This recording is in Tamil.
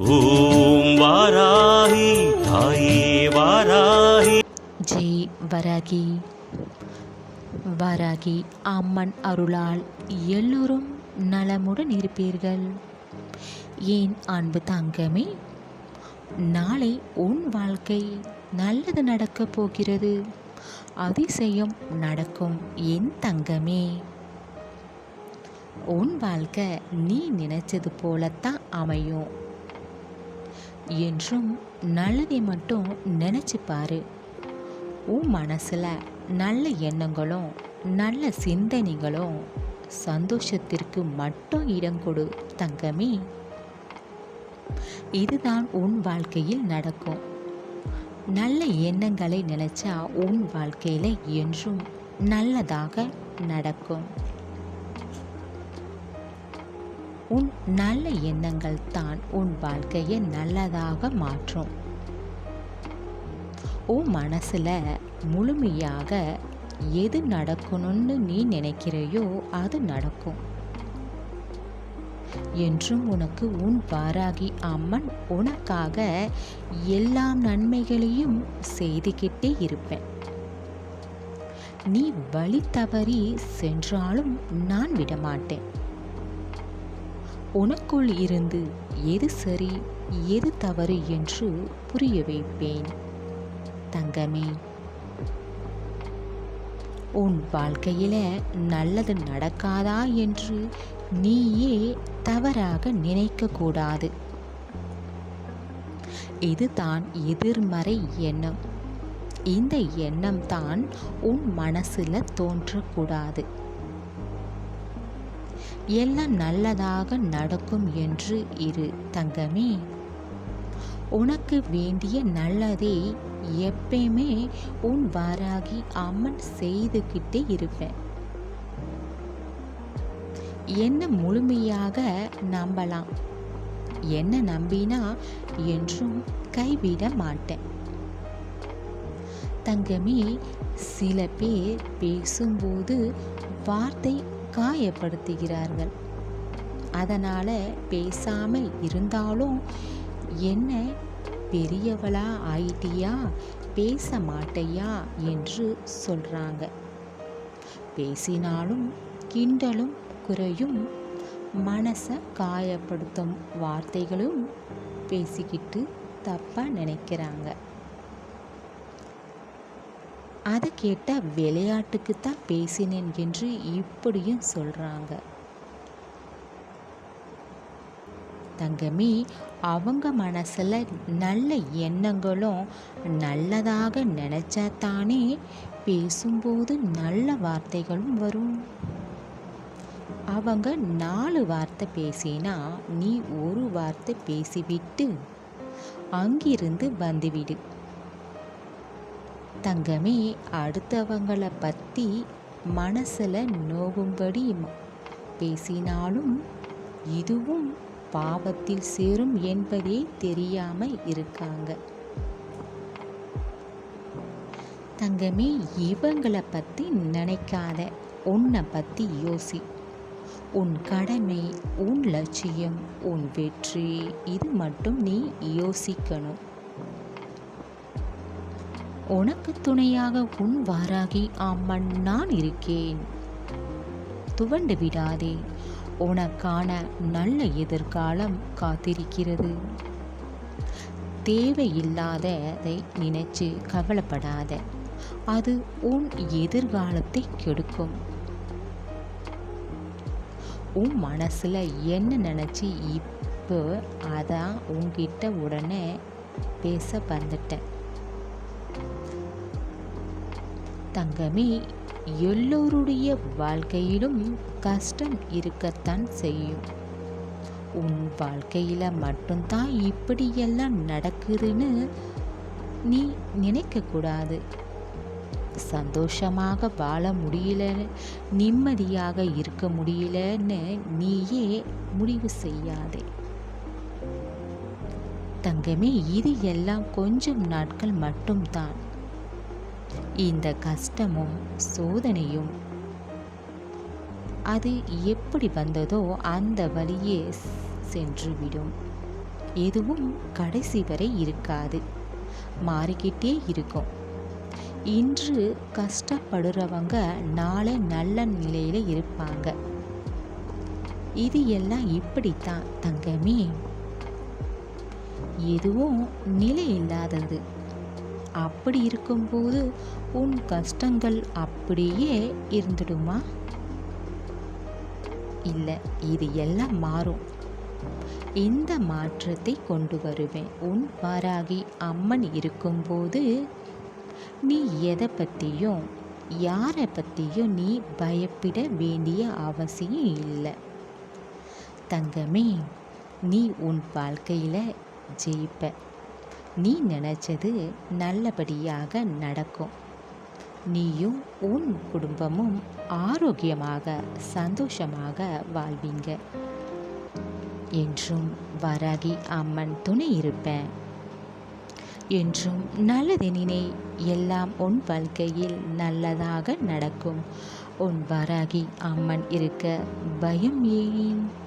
ஓம் வாராகி தாயே வாராகி. ஜெய் வராகி. வராகி அம்மன் அருளால் எல்லோரும் நலமுடன் இருப்பீர்கள். ஏன் அன்பு தங்கமே? நாளை உன் வாழ்க்கை நல்லது நடக்கப் போகிறது. அதிசயம் நடக்கும் என் தங்கமே. உன் வாழ்க்கை நீ நினைச்சது போலத்தான் அமையும். என்றும் நல்லதை மட்டும் நினச்சி பாரு. உன் மனசில் நல்ல எண்ணங்களும் நல்ல சிந்தனைகளும் சந்தோஷத்திற்கு மட்டும் இடம் கொடு தங்கமே. இதுதான் உன் வாழ்க்கையில் நடக்கும். நல்ல எண்ணங்களை நினைச்சா உன் வாழ்க்கையில் என்றும் நல்லதாக நடக்கும். உன் நல்ல எண்ணங்கள் தான் உன் வாழ்க்கையை நல்லதாக மாற்றும். உன் மனசில் முழுமையாக எது நடக்கணும்னு நீ நினைக்கிறையோ அது நடக்கும். என்றும் உனக்கு உன் வாராகி அம்மன் உனக்காக எல்லா நன்மைகளையும் செய்துகிட்டே இருப்பேன். நீ வழி தவறி சென்றாலும் நான் விடமாட்டேன். உனக்குள் இருந்து எது சரி எது தவறு என்று புரிய வைப்பேன். தங்கமே உன் வாழ்க்கையில நல்லது நடக்காதா என்று நீயே தவறாக நினைக்க கூடாது இதுதான் எதிர்மறை எண்ணம். இந்த எண்ணம் தான் உன் மனசுல தோன்றக்கூடாது. எல்லாம் நல்லதாக நடக்கும் என்று இரு தங்கமே. உனக்கு வேண்டிய நல்லதே எப்பயுமே உன் வாராகி அம்மன் செய்துக்கிட்டே இருப்பேன். என்ன முழுமையாக நம்பலாம்? என்ன நம்பினா என்றும் கைவிட மாட்டேன். தங்கமே சில பேர் பேசும்போது வார்த்தை காயப்படுத்துகிறார்கள். அதனால் பேசாமல் இருந்தாலும் என்ன பெரியவளா ஆயிட்டியா? பேச மாட்டையா? என்று சொல்கிறாங்க பேசினாலும் கிண்டலும் குறையும். மனசை காயப்படுத்தும் வார்த்தைகளும் பேசிக்கிட்டு தப்பாக நினைக்கிறாங்க. அதை கேட்டால் விளையாட்டுக்கு தான் பேசினேன் என்று இப்படியும் சொல்கிறாங்க தங்கமி அவங்க மனசில் நல்ல எண்ணங்களும் நல்லதாக நினச்சா தானே பேசும்போது நல்ல வார்த்தைகளும் வரும். அவங்க நாலு வார்த்தை பேசினா நீ ஒரு வார்த்தை பேசிவிட்டு அங்கிருந்து வந்துவிடு. தங்கமே அடுத்தவங்களை பற்றி மனசில் நோகும்படி பேசினாலும் இதுவும் பாவத்தில் சேரும் என்பதே தெரியாமல் இருக்காங்க. தங்கமே இவங்களை பற்றி நினைக்காத. உன்னை பற்றி யோசி. உன் கடமை உன் லட்சியம் உன் வெற்றி இது மட்டும் நீ யோசிக்கணும். உனக்கு துணையாக உன் வாராகி அம்மன் நான் இருக்கேன். துவண்டு விடாதே உனக்கான நல்ல எதிர்காலம் காத்திருக்கிறது. தேவையில்லாததை நினைச்சு கவலைப்படாத அது உன் எதிர்காலத்தை கெடுக்கும். உன் மனசில் என்ன நினச்சி இப்போ அதான் உன்கிட்ட உடனே பேச வந்துட்டேன். தங்கமே எல்லோருடைய வாழ்க்கையிலும் கஷ்டம் இருக்கத்தான் செய்யும். உன் வாழ்க்கையில் மட்டும்தான் இப்படியெல்லாம் நடக்குதுன்னு நீ நினைக்கக்கூடாது. சந்தோஷமாக வாழ முடியல நிம்மதியாக இருக்க முடியலன்னு நீயே முடிவு செய்யாதே. தங்கமே இது எல்லாம் கொஞ்சம் நாட்கள் மட்டும்தான். இந்த கஷ்டமும் சோதனையும். அது எப்படி வந்ததோ அந்த வழியே சென்றுவிடும். எதுவும் கடைசி வரை இருக்காது. மாறிக்கிட்டே இருக்கும். இன்று கஷ்டப்படுறவங்க நாளை நல்ல நிலையில் இருப்பாங்க. இது எல்லாம் இப்படித்தான் தங்கமே. எதுவும் நிலை இல்லாதது. அப்படி இருக்கும்போது உன் கஷ்டங்கள் அப்படியே இருந்துடுமா? இல்லை இது எல்லாம் மாறும். இந்த மாற்றத்தை கொண்டு வருவேன். உன் வாராகி அம்மன் இருக்கும்போது நீ எதை பற்றியும் யாரை பற்றியும் நீ பயப்பட வேண்டிய அவசியம் இல்லை. தங்கமே நீ உன் வாழ்க்கையில் ஜெயிப்ப. நீ நினச்சது நல்லபடியாக நடக்கும். நீயும் உன் குடும்பமும் ஆரோக்கியமாக சந்தோஷமாக வாழ்வீங்க. என்றும் வராகி அம்மன் துணை இருப்பேன். என்றும் நல்லதெனினே எல்லாம் உன் வாழ்க்கையில் நல்லதாக நடக்கும். உன் வராகி அம்மன் இருக்க பயம் ஏன்?